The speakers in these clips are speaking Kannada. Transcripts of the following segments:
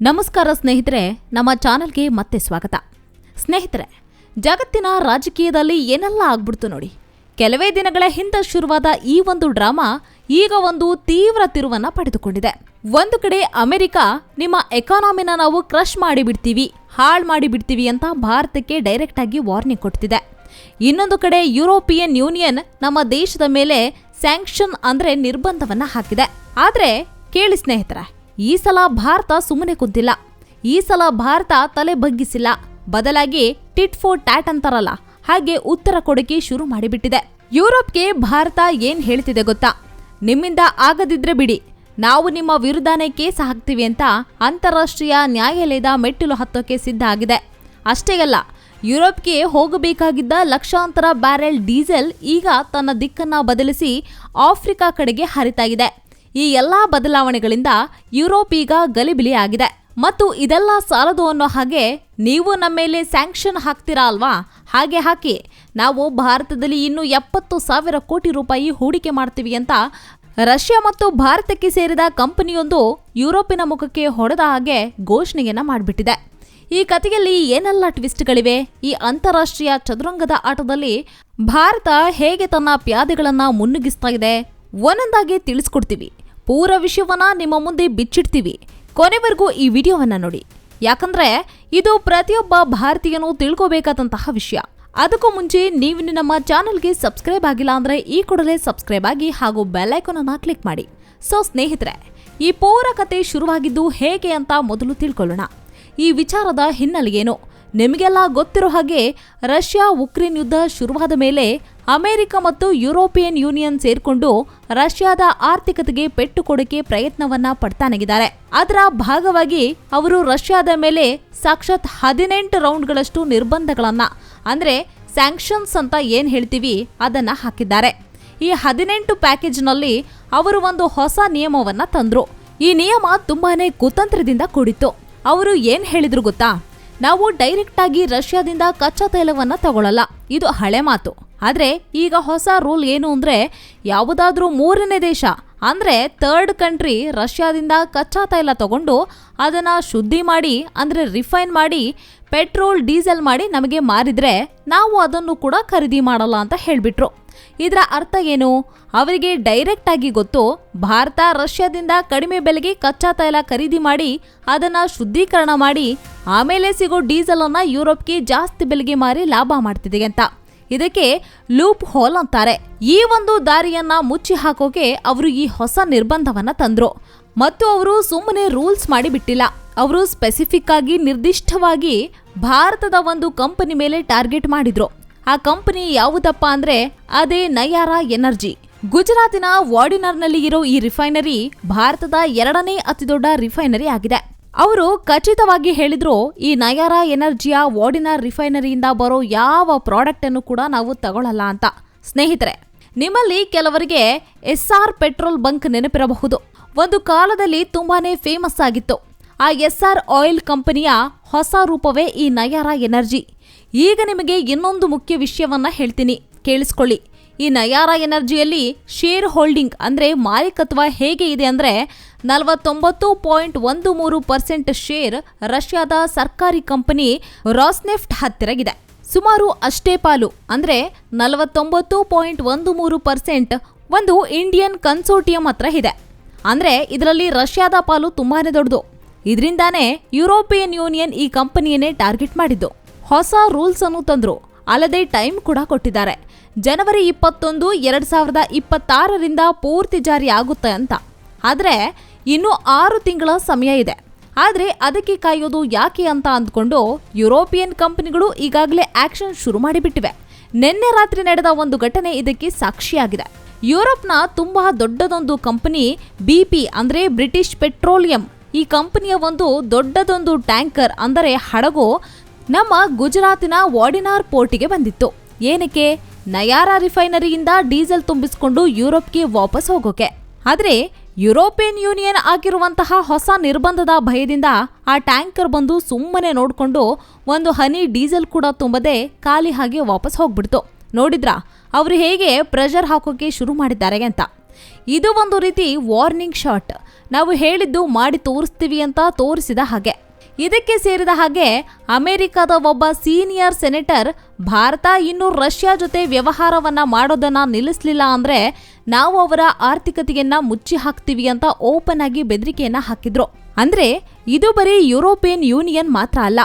ನಮಸ್ಕಾರ ಸ್ನೇಹಿತರೆ, ನಮ್ಮ ಚಾನಲ್ಗೆ ಮತ್ತೆ ಸ್ವಾಗತ. ಸ್ನೇಹಿತರೆ, ಜಗತ್ತಿನ ರಾಜಕೀಯದಲ್ಲಿ ಏನೆಲ್ಲ ಆಗ್ಬಿಡ್ತು ನೋಡಿ. ಕೆಲವೇ ದಿನಗಳ ಹಿಂದೆ ಶುರುವಾದ ಈ ಒಂದು ಡ್ರಾಮಾ ಈಗ ಒಂದು ತೀವ್ರ ತಿರುವನ್ನ ಪಡೆದುಕೊಂಡಿದೆ. ಒಂದು ಕಡೆ ಅಮೆರಿಕ, ನಿಮ್ಮ ಎಕಾನಮಿನ ನಾವು ಕ್ರಶ್ ಮಾಡಿಬಿಡ್ತೀವಿ, ಹಾಳು ಮಾಡಿಬಿಡ್ತೀವಿ ಅಂತ ಭಾರತಕ್ಕೆ ಡೈರೆಕ್ಟ್ ಆಗಿ ವಾರ್ನಿಂಗ್ ಕೊಡ್ತಿದೆ. ಇನ್ನೊಂದು ಕಡೆ ಯುರೋಪಿಯನ್ ಯೂನಿಯನ್ ನಮ್ಮ ದೇಶದ ಮೇಲೆ ಸ್ಯಾಂಕ್ಷನ್ ಅಂದ್ರೆ ನಿರ್ಬಂಧವನ್ನ ಹಾಕಿದೆ. ಆದರೆ, ಕೇಳಿ ಸ್ನೇಹಿತರೆ ಈ ಸಲ ಭಾರತ ಸುಮ್ಮನೆ ಕುಂತಿಲ್ಲ. ಈ ಸಲ ಭಾರತ ತಲೆ ಬಗ್ಗಿಸಿಲ್ಲ. ಬದಲಾಗಿ ಟಿಟ್ ಫೋರ್ ಟ್ಯಾಟ್ ಅಂತಾರಲ್ಲ, ಹಾಗೆ ಉತ್ತರ ಕೊಡುಗೆ ಶುರು ಮಾಡಿಬಿಟ್ಟಿದೆ. ಯುರೋಪ್ಗೆ ಭಾರತ ಏನ್ ಹೇಳ್ತಿದೆ ಗೊತ್ತಾ? ನಿಮ್ಮಿಂದ ಆಗದಿದ್ರೆ ಬಿಡಿ. ನಾವು ನಿಮ್ಮ ವಿರುದ್ಧನೇ ಕೇಸ್ ಹಾಕ್ತೀವಿ ಅಂತ ಅಂತಾರಾಷ್ಟ್ರೀಯ ನ್ಯಾಯಾಲಯದ ಮೆಟ್ಟಿಲು ಹತ್ತೋಕೆ ಸಿದ್ಧ ಆಗಿದೆ. ಅಷ್ಟೇ ಅಲ್ಲ, ಯುರೋಪ್ಗೆ ಹೋಗಬೇಕಾಗಿದ್ದ ಲಕ್ಷಾಂತರ ಬ್ಯಾರೆಲ್ ಡೀಸೆಲ್ ಈಗ ತನ್ನ ದಿಕ್ಕನ್ನ ಬದಲಿಸಿ ಆಫ್ರಿಕಾ ಕಡೆಗೆ ಹರಿತಾಗಿದೆ. ಈ ಎಲ್ಲಾ ಬದಲಾವಣೆಗಳಿಂದ ಯುರೋಪ್ ಈಗ ಗಲಿಬಿಲಿ ಆಗಿದೆ ಮತ್ತು ಇದೆಲ್ಲ ಸಾಲದು ಅನ್ನೋ ಹಾಗೆ ನೀವು ನಮ್ಮ ಮೇಲೆ ಸ್ಯಾಂಕ್ಷನ್ ಹಾಕ್ತೀರಾ ಅಲ್ವಾ? ಹಾಗೆ ಹಾಕಿ, ನಾವು ಭಾರತದಲ್ಲಿ ಇನ್ನು ಎಪ್ಪತ್ತು ಸಾವಿರ ಕೋಟಿ ರೂಪಾಯಿ ಹೂಡಿಕೆ ಮಾಡ್ತೀವಿ ಅಂತ ರಷ್ಯಾ ಮತ್ತು ಭಾರತಕ್ಕೆ ಸೇರಿದ ಕಂಪನಿಯೊಂದು ಯುರೋಪಿನ ಮುಖಕ್ಕೆ ಹೊಡೆದ ಹಾಗೆ ಘೋಷಣೆಯನ್ನ ಮಾಡಿಬಿಟ್ಟಿದೆ. ಈ ಕಥೆಯಲ್ಲಿ ಏನೆಲ್ಲ ಟ್ವಿಸ್ಟ್ಗಳಿವೆ? ಈ ಅಂತಾರಾಷ್ಟ್ರೀಯ ಚದುರಂಗದ ಆಟದಲ್ಲಿ ಭಾರತ ಹೇಗೆ ತನ್ನ ಪ್ಯಾದೆಗಳನ್ನ ಮುನ್ನುಗ್ಗಿಸ್ತಾ ಇದೆ? ಒಂದೊಂದಾಗಿ ತಿಳಿಸ್ಕೊಡ್ತೀವಿ. ಪೂರ ವಿಷಯವನ್ನ ನಿಮ್ಮ ಮುಂದೆ ಬಿಚ್ಚಿಡ್ತೀವಿ. ಕೊನೆವರೆಗೂ ಈ ವಿಡಿಯೋವನ್ನ ನೋಡಿ. ಯಾಕಂದ್ರೆ ಇದು ಪ್ರತಿಯೊಬ್ಬ ಭಾರತೀಯನೂ ತಿಳ್ಕೋಬೇಕಾದಂತಹ ವಿಷಯ. ಅದಕ್ಕೂ ಮುಂಚೆ ನೀವು ನಮ್ಮ ಚಾನಲ್ಗೆ ಸಬ್ಸ್ಕ್ರೈಬ್ ಆಗಿಲ್ಲ ಅಂದ್ರೆ ಈ ಕೂಡಲೇ ಸಬ್ಸ್ಕ್ರೈಬ್ ಆಗಿ ಹಾಗೂ ಬೆಲ್ ಐಕಾನ್ ಅನ್ನ ಕ್ಲಿಕ್ ಮಾಡಿ. ಸೊ ಸ್ನೇಹಿತರೆ, ಈ ಪೂರ ಕತೆ ಶುರುವಾಗಿದ್ದು ಹೇಗೆ ಅಂತ ಮೊದಲು ತಿಳ್ಕೊಳ್ಳೋಣ. ಈ ವಿಚಾರದ ಹಿನ್ನೆಲೆ ಏನು ನಿಮಗೆಲ್ಲ ಗೊತ್ತಿರೋ ಹಾಗೆ ರಷ್ಯಾ ಉಕ್ರೇನ್ ಯುದ್ಧ ಶುರುವಾದ ಮೇಲೆ ಅಮೆರಿಕ ಮತ್ತು ಯುರೋಪಿಯನ್ ಯೂನಿಯನ್ ಸೇರ್ಕೊಂಡು ರಷ್ಯಾದ ಆರ್ಥಿಕತೆಗೆ ಪೆಟ್ಟು ಕೊಡಕ್ಕೆ ಪ್ರಯತ್ನವನ್ನ ಪಡ್ತಾನಾಗಿದ್ದಾರೆ. ಅದರ ಭಾಗವಾಗಿ ಅವರು ರಷ್ಯಾದ ಮೇಲೆ ಸಾಕ್ಷಾತ್ ಹದಿನೆಂಟು ರೌಂಡ್ಗಳಷ್ಟು ನಿರ್ಬಂಧಗಳನ್ನ, ಅಂದ್ರೆ ಸ್ಯಾಂಕ್ಷನ್ಸ್ ಅಂತ ಏನ್ ಹೇಳ್ತೀವಿ ಅದನ್ನ ಹಾಕಿದ್ದಾರೆ. ಈ ಹದಿನೆಂಟು ಪ್ಯಾಕೇಜ್ನಲ್ಲಿ ಅವರು ಒಂದು ಹೊಸ ನಿಯಮವನ್ನ ತಂದ್ರು. ಈ ನಿಯಮ ತುಂಬಾನೇ ಕುತಂತ್ರದಿಂದ ಕೂಡಿತ್ತು. ಅವರು ಏನ್ ಹೇಳಿದ್ರು ಗೊತ್ತಾ? ನಾವು ಡೈರೆಕ್ಟ್ ಆಗಿ ರಷ್ಯಾದಿಂದ ಕಚ್ಚಾ ತೈಲವನ್ನ ತಗೊಳ್ಳಲ್ಲ. ಇದು ಹಳೆ ಮಾತು. ಆದರೆ ಈಗ ಹೊಸ ರೂಲ್ ಏನು ಅಂದ್ರೆ ಯಾವುದಾದ್ರೂ ಮೂರನೇ ದೇಶ, ಅಂದ್ರೆ ಥರ್ಡ್ ಕಂಟ್ರಿ ರಷ್ಯಾದಿಂದ ಕಚ್ಚಾ ತೈಲ ತಗೊಂಡು ಅದನ್ನ ಶುದ್ಧಿ ಮಾಡಿ, ಅಂದ್ರೆ ರಿಫೈನ್ ಮಾಡಿ ಪೆಟ್ರೋಲ್ ಡೀಸೆಲ್ ಮಾಡಿ ನಮಗೆ ಮಾರಿದ್ರೆ ನಾವು ಅದನ್ನು ಕೂಡ ಖರೀದಿ ಮಾಡಲ್ಲ ಅಂತ ಹೇಳ್ಬಿಟ್ರು. ಇದರ ಅರ್ಥ ಏನು? ಅವರಿಗೆ ಡೈರೆಕ್ಟ್ ಆಗಿ ಗೊತ್ತು, ಭಾರತ ರಷ್ಯಾದಿಂದ ಕಡಿಮೆ ಬೆಲೆಗೆ ಕಚ್ಚಾ ತೈಲ ಖರೀದಿ ಮಾಡಿ ಅದನ್ನ ಶುದ್ಧೀಕರಣ ಮಾಡಿ ಆಮೇಲೆ ಸಿಗೋ ಡೀಸೆಲ್ ಅನ್ನ ಯುರೋಪ್ಗೆ ಜಾಸ್ತಿ ಬೆಲೆಗೆ ಮಾರಿ ಲಾಭ ಮಾಡ್ತಿದೆ ಅಂತ. ಇದಕ್ಕೆ ಲೂಪ್ ಹೋಲ್ ಅಂತಾರೆ. ಈ ಒಂದು ದಾರಿಯನ್ನ ಮುಚ್ಚಿ ಹಾಕೋಕೆ ಅವರು ಈ ಹೊಸ ನಿರ್ಬಂಧವನ್ನ ತಂದ್ರು. ಮತ್ತು ಅವರು ಸುಮ್ಮನೆ ರೂಲ್ಸ್ ಮಾಡಿ ಬಿಟ್ಟಿಲ್ಲ. ಅವರು ಸ್ಪೆಸಿಫಿಕ್ ಆಗಿ ನಿರ್ದಿಷ್ಟವಾಗಿ ಭಾರತದ ಒಂದು ಕಂಪನಿ ಮೇಲೆ ಟಾರ್ಗೆಟ್ ಮಾಡಿದ್ರು. ಆ ಕಂಪನಿ ಯಾವುದಪ್ಪ ಅಂದ್ರೆ ಅದೇ ನಯಾರಾ ಎನರ್ಜಿ. ಗುಜರಾತಿನ ವಾರ್ಡಿನರ್ನಲ್ಲಿ ಇರೋ ಈ ರಿಫೈನರಿ ಭಾರತದ ಎರಡನೇ ಅತಿದೊಡ್ಡ ರಿಫೈನರಿ ಆಗಿದೆ. ಅವರು ಖಚಿತವಾಗಿ ಹೇಳಿದ್ರು, ಈ ನಯಾರಾ ಎನರ್ಜಿಯ ವಾರ್ಡಿನರ್ ರಿಫೈನರಿಯಿಂದ ಬರೋ ಯಾವ ಪ್ರಾಡಕ್ಟ್ ಅನ್ನು ಕೂಡ ನಾವು ತಗೊಳ್ಳಲ್ಲ ಅಂತ. ಸ್ನೇಹಿತರೆ, ನಿಮ್ಮಲ್ಲಿ ಕೆಲವರಿಗೆ ಎಸ್ ಆರ್ ಪೆಟ್ರೋಲ್ ಬಂಕ್ ನೆನಪಿರಬಹುದು. ಒಂದು ಕಾಲದಲ್ಲಿ ತುಂಬಾನೇ ಫೇಮಸ್ ಆಗಿತ್ತು. ಆ ಎಸ್ ಆರ್ ಆಯಿಲ್ ಕಂಪನಿಯ ಹೊಸ ರೂಪವೇ ಈ ನಯಾರಾ ಎನರ್ಜಿ. ಈಗ ನಿಮಗೆ ಇನ್ನೊಂದು ಮುಖ್ಯ ವಿಷಯವನ್ನ ಹೇಳ್ತೀನಿ. ಕೇಳಿಸ್ಕೊಳ್ಳಿ. ಈ ನಯಾರ ಎನರ್ಜಿಯಲ್ಲಿ ಶೇರ್ ಹೋಲ್ಡಿಂಗ್ ಅಂದರೆ ಮಾಲೀಕತ್ವ ಹೇಗೆ ಇದೆ ಅಂದರೆ ನಲವತ್ತೊಂಬತ್ತು ಪಾಯಿಂಟ್ ಒಂದು ಮೂರು ಪರ್ಸೆಂಟ್ ಶೇರ್ ರಷ್ಯಾದ ಸರ್ಕಾರಿ ಕಂಪನಿ ರಾಸ್ನೆಫ್ಟ್ ಹತ್ತಿರಗಿದೆ. ಸುಮಾರು ಅಷ್ಟೇ ಪಾಲು ಅಂದರೆ ನಲವತ್ತೊಂಬತ್ತು ಪಾಯಿಂಟ್ ಒಂದು ಮೂರು ಪರ್ಸೆಂಟ್ ಒಂದು ಇಂಡಿಯನ್ ಕನ್ಸೋರ್ಟಿಯಂ ಹತ್ರ ಇದೆ. ಅಂದರೆ ಇದರಲ್ಲಿ ರಷ್ಯಾದ ಪಾಲು ತುಂಬಾ ದೊಡ್ಡದು. ಇದರಿಂದಾನೇ ಯುರೋಪಿಯನ್ ಯೂನಿಯನ್ ಈ ಕಂಪನಿಯನ್ನೇ ಟಾರ್ಗೆಟ್ ಮಾಡಿದ್ದು. ಹೊಸ ರೂಲ್ಸ್ ಅನ್ನು ತಂದ್ರು. ಅಲ್ಲದೆ ಟೈಮ್ ಕೂಡ ಕೊಟ್ಟಿದ್ದಾರೆ. ಜನವರಿ ಇಪ್ಪತ್ತೊಂದು, ಎರಡು ಸಾವಿರದ ಇಪ್ಪತ್ತಾರರಿಂದ ಪೂರ್ತಿ ಜಾರಿ ಆಗುತ್ತೆ ಅಂತ. ಆದರೆ, ಇನ್ನು ಆರು ತಿಂಗಳ ಸಮಯ ಇದೆ. ಆದರೆ, ಅದಕ್ಕೆ ಕಾಯೋದು ಯಾಕೆ ಅಂತ ಅಂದ್ಕೊಂಡು ಯುರೋಪಿಯನ್ ಕಂಪನಿಗಳು ಈಗಾಗಲೇ ಆಕ್ಷನ್ ಶುರು ಮಾಡಿಬಿಟ್ಟಿವೆ. ನಿನ್ನೆ ರಾತ್ರಿ ನಡೆದ ಒಂದು ಘಟನೆ ಇದಕ್ಕೆ ಸಾಕ್ಷಿಯಾಗಿದೆ. ಯುರೋಪ್ನ ತುಂಬಾ ದೊಡ್ಡದೊಂದು ಕಂಪನಿ ಬಿಪಿ, ಅಂದ್ರೆ ಬ್ರಿಟಿಷ್ ಪೆಟ್ರೋಲಿಯಂ, ಈ ಕಂಪನಿಯ ಒಂದು ದೊಡ್ಡದೊಂದು ಟ್ಯಾಂಕರ್, ಅಂದರೆ ಹಡಗು ನಮ್ಮ ಗುಜರಾತಿನ ವಾಡಿನಾರ್ ಪೋರ್ಟಿಗೆ ಬಂದಿತ್ತು. ಏನಕ್ಕೆ? ನಯಾರಾ ರಿಫೈನರಿಯಿಂದ ಡೀಸೆಲ್ ತುಂಬಿಸಿಕೊಂಡು ಯುರೋಪ್ಗೆ ವಾಪಸ್ ಹೋಗೋಕೆ. ಆದರೆ ಯುರೋಪಿಯನ್ ಯೂನಿಯನ್ ಆಗಿರುವಂತಹ ಹೊಸ ನಿರ್ಬಂಧದ ಭಯದಿಂದ ಆ ಟ್ಯಾಂಕರ್ ಬಂದು ಸುಮ್ಮನೆ ನೋಡಿಕೊಂಡು ಒಂದು ಹನಿ ಡೀಸೆಲ್ ಕೂಡ ತುಂಬದೆ ಖಾಲಿ ಹಾಗೆ ವಾಪಸ್ ಹೋಗ್ಬಿಡ್ತು. ನೋಡಿದ್ರಾ? ಅವರು ಹೇಗೆ ಪ್ರೆಷರ್ ಹಾಕೋಕೆ ಶುರು ಮಾಡಿದ್ದಾರೆ ಅಂತ. ಇದು ಒಂದು ರೀತಿ ವಾರ್ನಿಂಗ್ ಶಾಟ್. ನಾವು ಹೇಳಿದ್ದು ಮಾಡಿ ತೋರಿಸ್ತೀವಿ ಅಂತ ತೋರಿಸಿದ ಹಾಗೆ. ಇದಕ್ಕೆ ಸೇರಿದ ಹಾಗೆ ಅಮೆರಿಕದ ಒಬ್ಬ ಸೀನಿಯರ್ ಸೆನೆಟರ್ ಭಾರತ ಇನ್ನು ರಷ್ಯಾ ಜೊತೆ ವ್ಯವಹಾರವನ್ನ ಮಾಡೋದನ್ನ ನಿಲ್ಲಿಸಲಿಲ್ಲ ಅಂದ್ರೆ ನಾವು ಅವರ ಆರ್ಥಿಕತೆಯನ್ನ ಮುಚ್ಚಿ ಹಾಕ್ತೀವಿ ಅಂತ ಓಪನ್ ಆಗಿ ಬೆದರಿಕೆಯನ್ನ ಹಾಕಿದ್ರು. ಅಂದ್ರೆ ಇದು ಬರೀ ಯುರೋಪಿಯನ್ ಯೂನಿಯನ್ ಮಾತ್ರ ಅಲ್ಲ.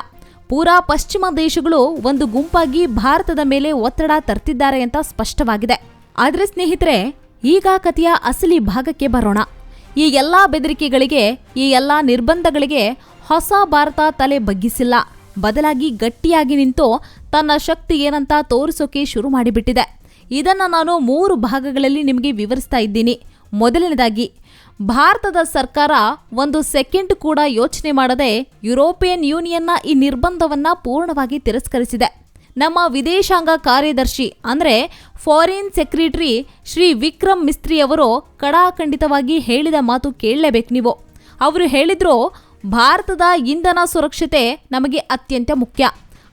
ಪೂರಾ ಪಶ್ಚಿಮ ದೇಶಗಳು ಒಂದು ಗುಂಪಾಗಿ ಭಾರತದ ಮೇಲೆ ಒತ್ತಡ ತರ್ತಿದ್ದಾರೆ ಅಂತ ಸ್ಪಷ್ಟವಾಗಿದೆ. ಆದ್ರೆ ಸ್ನೇಹಿತರೆ, ಈಗ ಕಥೆಯ ಅಸಲಿ ಭಾಗಕ್ಕೆ ಬರೋಣ. ಈ ಎಲ್ಲ ಬೆದರಿಕೆಗಳಿಗೆ, ಈ ಎಲ್ಲ ನಿರ್ಬಂಧಗಳಿಗೆ ಹೊಸ ಭಾರತ ತಲೆ ಬಗ್ಗಿಸಿಲ್ಲ. ಬದಲಾಗಿ ಗಟ್ಟಿಯಾಗಿ ನಿಂತು ತನ್ನ ಶಕ್ತಿ ಏನಂತ ತೋರಿಸೋಕೆ ಶುರು ಮಾಡಿಬಿಟ್ಟಿದೆ. ಇದನ್ನು ನಾನು ಮೂರು ಭಾಗಗಳಲ್ಲಿ ನಿಮಗೆ ವಿವರಿಸ್ತಾ ಇದ್ದೀನಿ. ಮೊದಲನೇದಾಗಿ, ಭಾರತದ ಸರ್ಕಾರ ಒಂದು ಸೆಕೆಂಡ್ ಕೂಡ ಯೋಚನೆ ಮಾಡದೆ ಯುರೋಪಿಯನ್ ಯೂನಿಯನ್ನ ಈ ನಿರ್ಬಂಧವನ್ನ ಪೂರ್ಣವಾಗಿ ತಿರಸ್ಕರಿಸಿದೆ. ನಮ್ಮ ವಿದೇಶಾಂಗ ಕಾರ್ಯದರ್ಶಿ ಅಂದರೆ ಫಾರಿನ್ ಸೆಕ್ರೆಟರಿ ಶ್ರೀ ವಿಕ್ರಮ್ ಮಿಸ್ತ್ರಿ ಅವರು ಕಡಾಖಂಡಿತವಾಗಿ ಹೇಳಿದ ಮಾತು ಕೇಳಲೇಬೇಕು ನೀವು. ಅವರು ಹೇಳಿದ್ರು, ಭಾರತದ ಇಂಧನ ಸುರಕ್ಷತೆ ನಮಗೆ ಅತ್ಯಂತ ಮುಖ್ಯ.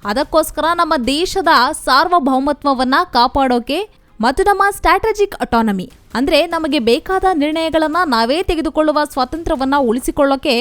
ಅದಕ್ಕೋಸ್ಕರ ನಮ್ಮ ದೇಶದ ಸಾರ್ವಭೌಮತ್ವವನ್ನು ಕಾಪಾಡೋಕೆ ಮತ್ತು ನಮ್ಮ ಸ್ಟ್ರಾಟಜಿಕ್ ಅಟಾನಮಿ ಅಂದರೆ ನಮಗೆ ಬೇಕಾದ ನಿರ್ಣಯಗಳನ್ನು ನಾವೇ ತೆಗೆದುಕೊಳ್ಳುವ ಸ್ವಾತಂತ್ರ್ಯವನ್ನು ಉಳಿಸಿಕೊಳ್ಳೋಕೆ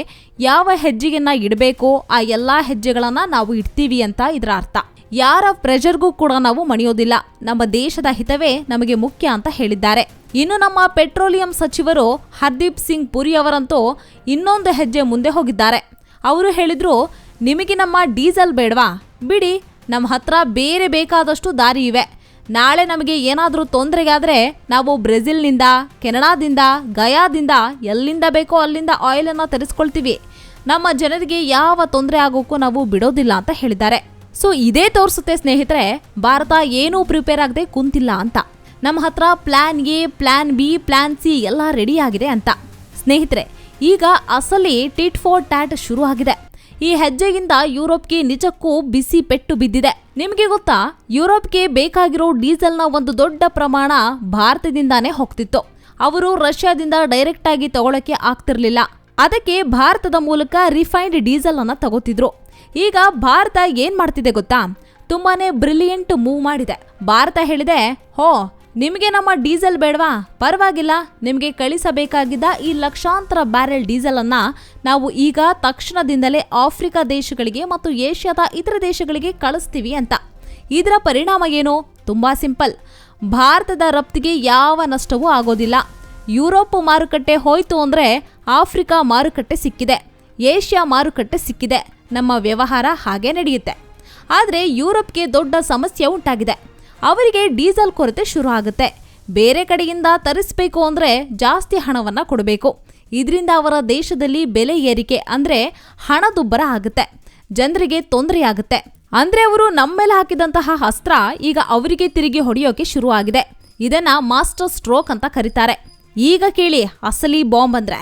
ಯಾವ ಹೆಜ್ಜೆಯನ್ನು ಇಡಬೇಕು, ಆ ಎಲ್ಲ ಹೆಜ್ಜೆಗಳನ್ನು ನಾವು ಇಡ್ತೀವಿ ಅಂತ ಇದರ ಅರ್ಥ. ಯಾರ ಪ್ರೆಷರ್ಗೂ ಕೂಡ ನಾವು ಮಣಿಯೋದಿಲ್ಲ. ನಮ್ಮ ದೇಶದ ಹಿತವೇ ನಮಗೆ ಮುಖ್ಯ ಅಂತ ಹೇಳಿದ್ದಾರೆ. ಇನ್ನು ನಮ್ಮ ಪೆಟ್ರೋಲಿಯಂ ಸಚಿವರು ಹರ್ದೀಪ್ ಸಿಂಗ್ ಪುರಿ ಅವರಂತೂ ಇನ್ನೊಂದು ಹೆಜ್ಜೆ ಮುಂದೆ ಹೋಗಿದ್ದಾರೆ. ಅವರು ಹೇಳಿದ್ರು, ನಿಮಗೆ ನಮ್ಮ ಡೀಸೆಲ್ ಬೇಡವಾ? ಬಿಡಿ, ನಮ್ಮ ಹತ್ರ ಬೇರೆ ಬೇಕಾದಷ್ಟು ದಾರಿ ಇವೆ. ನಾಳೆ ನಮಗೆ ಏನಾದರೂ ತೊಂದರೆಗಾದರೆ ನಾವು ಬ್ರೆಜಿಲ್ನಿಂದ, ಕೆನಡಾದಿಂದ, ಗಯಾದಿಂದ ಎಲ್ಲಿಂದ ಬೇಕೋ ಅಲ್ಲಿಂದ ಆಯಿಲನ್ನು ತರಿಸ್ಕೊಳ್ತೀವಿ. ನಮ್ಮ ಜನರಿಗೆ ಯಾವ ತೊಂದರೆ ಆಗೋಕ್ಕೂ ನಾವು ಬಿಡೋದಿಲ್ಲ ಅಂತ ಹೇಳಿದ್ದಾರೆ. ಸೊ ಇದೇ ತೋರಿಸುತ್ತೆ ಸ್ನೇಹಿತರೆ, ಭಾರತ ಏನೂ ಪ್ರಿಪೇರ್ ಆಗದೆ ಕುಂತಿಲ್ಲ ಅಂತ. ನಮ್ಮ ಹತ್ರ plan A plan B plan C ಎಲ್ಲ ರೆಡಿ ಆಗಿದೆ ಅಂತ. ಸ್ನೇಹಿತರೆ, ಈಗ ಅಸಲಿ ಟಿಟ್ ಫಾರ್ ಟ್ಯಾಟ್ ಶುರು ಆಗಿದೆ. ಈ ಹೆಜ್ಜೆಯಿಂದ ಯುರೋಪ್ಗೆ ನಿಜಕ್ಕೂ ಬಿಸಿ ಪೆಟ್ಟು ಬಿದ್ದಿದೆ. ನಿಮಗೆ ಗೊತ್ತಾ, ಯುರೋಪ್ಗೆ ಬೇಕಾಗಿರೋ ಡೀಸೆಲ್ನ ಒಂದು ದೊಡ್ಡ ಪ್ರಮಾಣ ಭಾರತದಿಂದಾನೇ ಹೋಗ್ತಿತ್ತು. ಅವರು ರಷ್ಯಾದಿಂದ ಡೈರೆಕ್ಟ್ ಆಗಿ ತಗೊಳಕ್ಕೆ ಆಗ್ತಿರ್ಲಿಲ್ಲ. ಅದಕ್ಕೆ ಭಾರತದ ಮೂಲಕ ರಿಫೈನ್ಡ್ ಡೀಸೆಲ್ ಅನ್ನ ತಗೋತಿದ್ರು. ಈಗ ಭಾರತ ಏನು ಮಾಡ್ತಿದೆ ಗೊತ್ತಾ? ತುಂಬಾ ಬ್ರಿಲಿಯಂಟ್ ಮೂವ್ ಮಾಡಿದೆ. ಭಾರತ ಹೇಳಿದೆ, ಹೋ, ನಿಮಗೆ ನಮ್ಮ ಡೀಸೆಲ್ ಬೇಡವಾ? ಪರವಾಗಿಲ್ಲ, ನಿಮಗೆ ಕಳಿಸಬೇಕಾಗಿದ್ದ ಈ ಲಕ್ಷಾಂತರ ಬ್ಯಾರೆಲ್ ಡೀಸೆಲ್ ಅನ್ನ ನಾವು ಈಗ ತಕ್ಷಣದಿಂದಲೇ ಆಫ್ರಿಕಾ ದೇಶಗಳಿಗೆ ಮತ್ತು ಏಷ್ಯಾದ ಇತರ ದೇಶಗಳಿಗೆ ಕಳಿಸ್ತೀವಿ ಅಂತ. ಇದರ ಪರಿಣಾಮ ಏನು? ತುಂಬಾ ಸಿಂಪಲ್. ಭಾರತದ ರಫ್ತಿಗೆ ಯಾವ ನಷ್ಟವೂ ಆಗೋದಿಲ್ಲ. ಯುರೋಪ್ ಮಾರುಕಟ್ಟೆ ಹೋಯಿತು ಅಂದ್ರೆ ಆಫ್ರಿಕಾ ಮಾರುಕಟ್ಟೆ ಸಿಕ್ಕಿದೆ. ಏಷ್ಯಾ ಮಾರುಕಟ್ಟೆ ಸಿಕ್ಕಿದೆ. ನಮ್ಮ ವ್ಯವಹಾರ ಹಾಗೆ ನಡೆಯುತ್ತೆ. ಆದರೆ ಯುರೋಪ್ಗೆ ದೊಡ್ಡ ಸಮಸ್ಯೆ ಉಂಟಾಗಿದೆ. ಅವರಿಗೆ ಡೀಸೆಲ್ ಕೊರತೆ ಶುರು ಆಗುತ್ತೆ. ಬೇರೆ ಕಡೆಯಿಂದ ತರಿಸಬೇಕು ಅಂದರೆ ಜಾಸ್ತಿ ಹಣವನ್ನು ಕೊಡಬೇಕು. ಇದರಿಂದ ಅವರ ದೇಶದಲ್ಲಿ ಬೆಲೆ ಏರಿಕೆ ಅಂದರೆ ಹಣದುಬ್ಬರ ಆಗುತ್ತೆ. ಜನರಿಗೆ ತೊಂದರೆಯಾಗುತ್ತೆ ಅಂದರೆ ಅವರು ನಮ್ಮ ಮೇಲೆ ಹಾಕಿದಂತಹ ಅಸ್ತ್ರ ಈಗ ಅವರಿಗೆ ತಿರುಗಿ ಹೊಡೆಯೋಕೆ ಆಗಿದೆ ಇದನ್ನ ಮಾಸ್ಟರ್ ಸ್ಟ್ರೋಕ್ ಅಂತ ಕರೀತಾರೆ. ಈಗ ಕೇಳಿ, ಅಸಲಿ ಬಾಂಬ್ ಅಂದರೆ?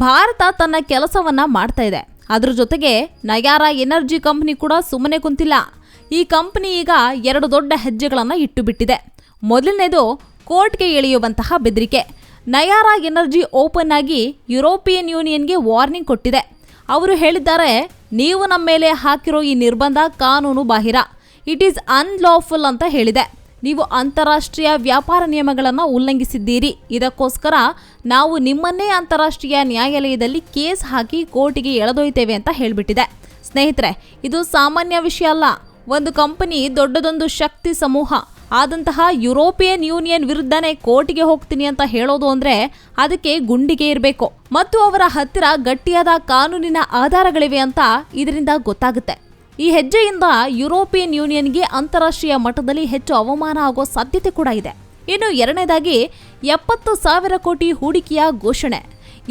ಭಾರತ ತನ್ನ ಕೆಲಸವನ್ನು ಮಾಡ್ತಾ ಇದೆ. ಅದ್ರ ಜೊತೆಗೆ ನಯಾರ ಎನರ್ಜಿ ಕಂಪ್ನಿ ಕೂಡ ಸುಮ್ಮನೆ ಕುಂತಿಲ್ಲ. ಈ ಕಂಪನಿ ಈಗ ಎರಡು ದೊಡ್ಡ ಹೆಜ್ಜೆಗಳನ್ನು ಇಟ್ಟು ಬಿಟ್ಟಿದೆ ಮೊದಲನೇದು ಕೋರ್ಟ್ಗೆ ಎಳೆಯುವಂತಹ ಬೆದರಿಕೆ. ನಯಾರಾ ಎನರ್ಜಿ ಓಪನ್ ಆಗಿ ಯುರೋಪಿಯನ್ ಯೂನಿಯನ್ಗೆ ವಾರ್ನಿಂಗ್ ಕೊಟ್ಟಿದೆ. ಅವರು ಹೇಳಿದ್ದಾರೆ, ನೀವು ನಮ್ಮ ಮೇಲೆ ಹಾಕಿರೋ ಈ ನಿರ್ಬಂಧ ಕಾನೂನು ಬಾಹಿರ. ಇಟ್ ಈಸ್ ಅನ್ಲಾಫುಲ್ ಅಂತ ಹೇಳಿದೆ. ನೀವು ಅಂತಾರಾಷ್ಟ್ರೀಯ ವ್ಯಾಪಾರ ನಿಯಮಗಳನ್ನು ಉಲ್ಲಂಘಿಸಿದ್ದೀರಿ. ಇದಕ್ಕೋಸ್ಕರ ನಾವು ನಿಮ್ಮನ್ನೇ ಅಂತಾರಾಷ್ಟ್ರೀಯ ನ್ಯಾಯಾಲಯದಲ್ಲಿ ಕೇಸ್ ಹಾಕಿ ಕೋರ್ಟಿಗೆ ಎಳೆದೊಯ್ತೇವೆ ಅಂತ ಹೇಳಿಬಿಟ್ಟಿದೆ. ಸ್ನೇಹಿತರೆ, ಇದು ಸಾಮಾನ್ಯ ವಿಷಯ ಅಲ್ಲ. ಒಂದು ಕಂಪನಿ ದೊಡ್ಡದೊಂದು ಶಕ್ತಿ ಸಮೂಹ, ಆದಂತಹ ಯುರೋಪಿಯನ್ ಯೂನಿಯನ್ ವಿರುದ್ಧನೇ ಕೋರ್ಟಿಗೆ ಹೋಗ್ತೀನಿ ಅಂತ ಹೇಳೋದು ಅಂದರೆ ಅದಕ್ಕೆ ಗುಂಡಿಗೆ ಇರಬೇಕು. ಮತ್ತು ಅವರ ಹತ್ತಿರ ಗಟ್ಟಿಯಾದ ಕಾನೂನಿನ ಆಧಾರಗಳಿವೆ ಅಂತ ಇದರಿಂದ ಗೊತ್ತಾಗುತ್ತೆ. ಈ ಹೆಜ್ಜೆಯಿಂದ ಯುರೋಪಿಯನ್ ಯೂನಿಯನ್ಗೆ ಅಂತಾರಾಷ್ಟ್ರೀಯ ಮಟ್ಟದಲ್ಲಿ ಹೆಚ್ಚು ಅವಮಾನ ಆಗೋ ಸಾಧ್ಯತೆ ಕೂಡ ಇದೆ. ಇನ್ನು ಎರಡನೇದಾಗಿ ಎಪ್ಪತ್ತು ಸಾವಿರ ಕೋಟಿ ಹೂಡಿಕೆಯ ಘೋಷಣೆ.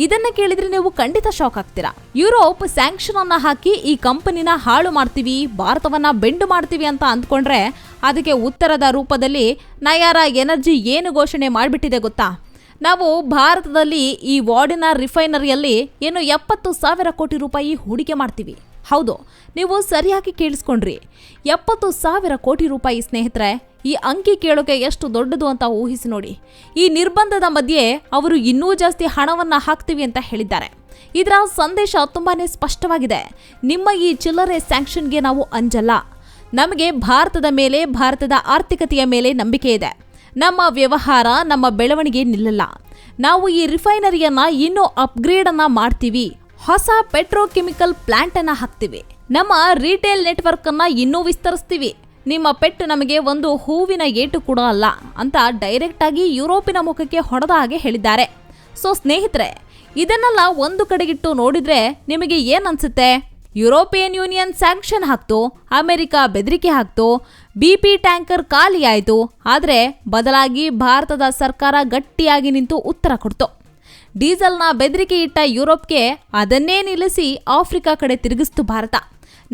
ಇದನ್ನ ಕೇಳಿದ್ರೆ ನೀವು ಖಂಡಿತ ಶಾಕ್ ಆಗ್ತೀರಾ. ಯುರೋಪ್ ಸ್ಯಾಂಕ್ಷನ್ ಅನ್ನ ಹಾಕಿ ಈ ಕಂಪನಿನ ಹಾಳು ಮಾಡ್ತೀವಿ, ಭಾರತವನ್ನ ಬೆಂಡು ಮಾಡ್ತೀವಿ ಅಂತ ಅಂದ್ಕೊಂಡ್ರೆ ಅದಕ್ಕೆ ಉತ್ತರದ ರೂಪದಲ್ಲಿ ನಯಾರ ಎನರ್ಜಿ ಏನು ಘೋಷಣೆ ಮಾಡಿಬಿಟ್ಟಿದೆ ಗೊತ್ತಾ? ನಾವು ಭಾರತದಲ್ಲಿ ಈ ವಾರ್ಡಿನ ರಿಫೈನರಿಯಲ್ಲಿ ಏನು ಎಪ್ಪತ್ತು ಸಾವಿರ ಕೋಟಿ ರೂಪಾಯಿ ಹೂಡಿಕೆ ಮಾಡ್ತೀವಿ. ಹೌದು, ನೀವು ಸರಿಯಾಗಿ ಕೇಳಿಸ್ಕೊಂಡ್ರಿ. ಎಪ್ಪತ್ತು ಸಾವಿರ ಕೋಟಿ ರೂಪಾಯಿ ಸ್ನೇಹಿತರೆ, ಈ ಅಂಕಿ ಕೇಳೋಕೆ ಎಷ್ಟು ದೊಡ್ಡದು ಅಂತ ಊಹಿಸಿ ನೋಡಿ. ಈ ನಿರ್ಬಂಧದ ಮಧ್ಯೆ ಅವರು ಇನ್ನೂ ಜಾಸ್ತಿ ಹಣವನ್ನು ಹಾಕ್ತೀವಿ ಅಂತ ಹೇಳಿದ್ದಾರೆ. ಇದರ ಸಂದೇಶ ತುಂಬಾನೇ ಸ್ಪಷ್ಟವಾಗಿದೆ. ನಿಮ್ಮ ಈ ಚಿಲ್ಲರೆ ಸ್ಯಾಂಕ್ಷನ್ಗೆ ನಾವು ಅಂಜಲ್ಲ. ನಮಗೆ ಭಾರತದ ಮೇಲೆ, ಭಾರತದ ಆರ್ಥಿಕತೆಯ ಮೇಲೆ ನಂಬಿಕೆ ಇದೆ. ನಮ್ಮ ವ್ಯವಹಾರ, ನಮ್ಮ ಬೆಳವಣಿಗೆ ನಿಲ್ಲಲ್ಲ. ನಾವು ಈ ರಿಫೈನರಿಯನ್ನು ಇನ್ನೂ ಅಪ್ಗ್ರೇಡನ್ನು ಮಾಡ್ತೀವಿ. ಹೊಸ ಪೆಟ್ರೋಕೆಮಿಕಲ್ ಪ್ಲಾಂಟ್ ಅನ್ನ ಹಾಕ್ತಿವಿ. ನಮ್ಮ ರೀಟೇಲ್ ನೆಟ್ವರ್ಕ್ ಅನ್ನ ಇನ್ನೂ ವಿಸ್ತರಿಸ್ತೀವಿ. ನಿಮ್ಮ ಪೆಟ್ಟು ನಮಗೆ ಒಂದು ಹೂವಿನ ಏಟು ಕೂಡ ಅಲ್ಲ ಅಂತ ಡೈರೆಕ್ಟ್ ಆಗಿ ಯುರೋಪಿನ ಮುಖಕ್ಕೆ ಹೊಡೆದ ಹಾಗೆ ಹೇಳಿದ್ದಾರೆ. ಸೊ ಸ್ನೇಹಿತರೆ, ಇದನ್ನೆಲ್ಲ ಒಂದು ಕಡೆಗಿಟ್ಟು ನೋಡಿದ್ರೆ ನಿಮಗೆ ಏನನ್ಸುತ್ತೆ? ಯುರೋಪಿಯನ್ ಯೂನಿಯನ್ ಸ್ಯಾಂಕ್ಷನ್ ಹಾಕ್ತು, ಅಮೆರಿಕ ಬೆದರಿಕೆ ಹಾಕ್ತು, ಬಿ ಪಿ ಟ್ಯಾಂಕರ್ ಖಾಲಿ ಆಯಿತು, ಆದರೆ ಬದಲಾಗಿ ಭಾರತದ ಸರ್ಕಾರ ಗಟ್ಟಿಯಾಗಿ ನಿಂತು ಉತ್ತರ ಕೊಡ್ತು. ಡೀಸೆಲ್ನ ಬೆದರಿಕೆ ಇಟ್ಟ ಯುರೋಪ್ಗೆ ಅದನ್ನೇ ನಿಲ್ಲಿಸಿ ಆಫ್ರಿಕಾ ಕಡೆ ತಿರುಗಿಸ್ತು ಭಾರತ.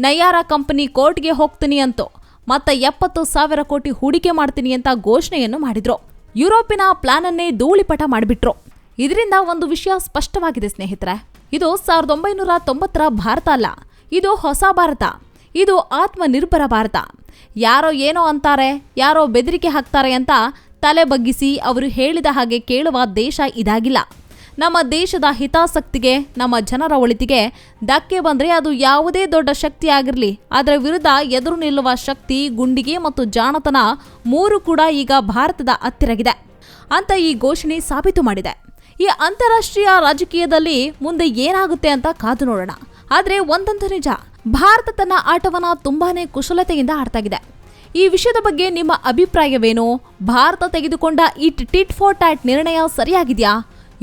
ನಯಾರ ಕಂಪನಿ ಕೋರ್ಟ್ಗೆ ಹೋಗ್ತೀನಿ ಅಂತೋ. ಮತ್ತೆ ಎಪ್ಪತ್ತು ಸಾವಿರ ಕೋಟಿ ಹೂಡಿಕೆ ಮಾಡ್ತೀನಿ ಅಂತ ಘೋಷಣೆಯನ್ನು ಮಾಡಿದ್ರು. ಯುರೋಪಿನ ಪ್ಲಾನ್ ಅನ್ನೇ ಧೂಳಿಪಟ ಮಾಡಿಬಿಟ್ರು. ಇದರಿಂದ ಒಂದು ವಿಷಯ ಸ್ಪಷ್ಟವಾಗಿದೆ ಸ್ನೇಹಿತರೆ. ಇದು ಸಾವಿರದ ಒಂಬೈನೂರ ತೊಂಬತ್ತರ ಭಾರತ ಅಲ್ಲ. ಇದು ಹೊಸ ಭಾರತ. ಇದು ಆತ್ಮನಿರ್ಭರ ಭಾರತ. ಯಾರೋ ಏನೋ ಅಂತಾರೆ, ಯಾರೋ ಬೆದರಿಕೆ ಹಾಕ್ತಾರೆ ಅಂತ ತಲೆ ಬಗ್ಗಿಸಿ ಅವರು ಹೇಳಿದ ಹಾಗೆ ಕೇಳುವ ದೇಶ ಇದಾಗಿಲ್ಲ. ನಮ್ಮ ದೇಶದ ಹಿತಾಸಕ್ತಿಗೆ, ನಮ್ಮ ಜನರ ಒಳಿತಿಗೆ ಧಕ್ಕೆ ಬಂದರೆ ಅದು ಯಾವುದೇ ದೊಡ್ಡ ಶಕ್ತಿ ಆಗಿರಲಿ. ಅದರ ವಿರುದ್ಧ ಎದುರು ನಿಲ್ಲುವ ಶಕ್ತಿ, ಗುಂಡಿಗೆ ಮತ್ತು ಜಾಣತನ ಮೂರು ಕೂಡ ಈಗ ಭಾರತದ ಹತ್ತಿರಗಿದೆ. ಅಂತ ಈ ಘೋಷಣೆ ಸಾಬೀತು ಮಾಡಿದೆ. ಈ ಅಂತಾರಾಷ್ಟ್ರೀಯ ರಾಜಕೀಯದಲ್ಲಿ ಮುಂದೆ ಏನಾಗುತ್ತೆ ಅಂತ ಕಾದು ನೋಡೋಣ. ಆದರೆ ಒಂದಂತೂ ನಿಜ, ಭಾರತ ತನ್ನ ಆಟವನ್ನು ತುಂಬಾನೇ ಕುಶಲತೆಯಿಂದ ಆಡ್ತಾಗಿದೆ. ಈ ವಿಷಯದ ಬಗ್ಗೆ ನಿಮ್ಮ ಅಭಿಪ್ರಾಯವೇನು? ಭಾರತ ತೆಗೆದುಕೊಂಡ ಈ ಟಿಟ್ ಫೋರ್ ಟ್ಯಾಟ್ ನಿರ್ಣಯ ಸರಿಯಾಗಿದೆಯಾ?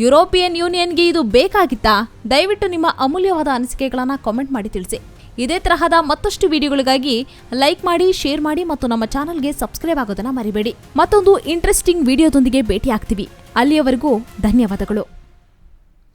ಯುರೋಪಿಯನ್ ಯೂನಿಯನ್ಗೆ ಇದು ಬೇಕಾಗಿತ್ತಾ? ದಯವಿಟ್ಟು ನಿಮ್ಮ ಅಮೂಲ್ಯವಾದ ಅನಿಸಿಕೆಗಳನ್ನು ಕಾಮೆಂಟ್ ಮಾಡಿ ತಿಳಿಸಿ. ಇದೇ ತರಹದ ಮತ್ತಷ್ಟು ವಿಡಿಯೋಗಳಿಗಾಗಿ ಲೈಕ್ ಮಾಡಿ, ಶೇರ್ ಮಾಡಿ ಮತ್ತು ನಮ್ಮ ಚಾನಲ್ಗೆ ಸಬ್ಸ್ಕ್ರೈಬ್ ಆಗೋದನ್ನು ಮರಿಬೇಡಿ. ಮತ್ತೊಂದು ಇಂಟ್ರೆಸ್ಟಿಂಗ್ ವಿಡಿಯೋದೊಂದಿಗೆ ಭೇಟಿ ಆಗ್ತೀವಿ ಅಲ್ಲಿಯವರೆಗೂ ಧನ್ಯವಾದಗಳು.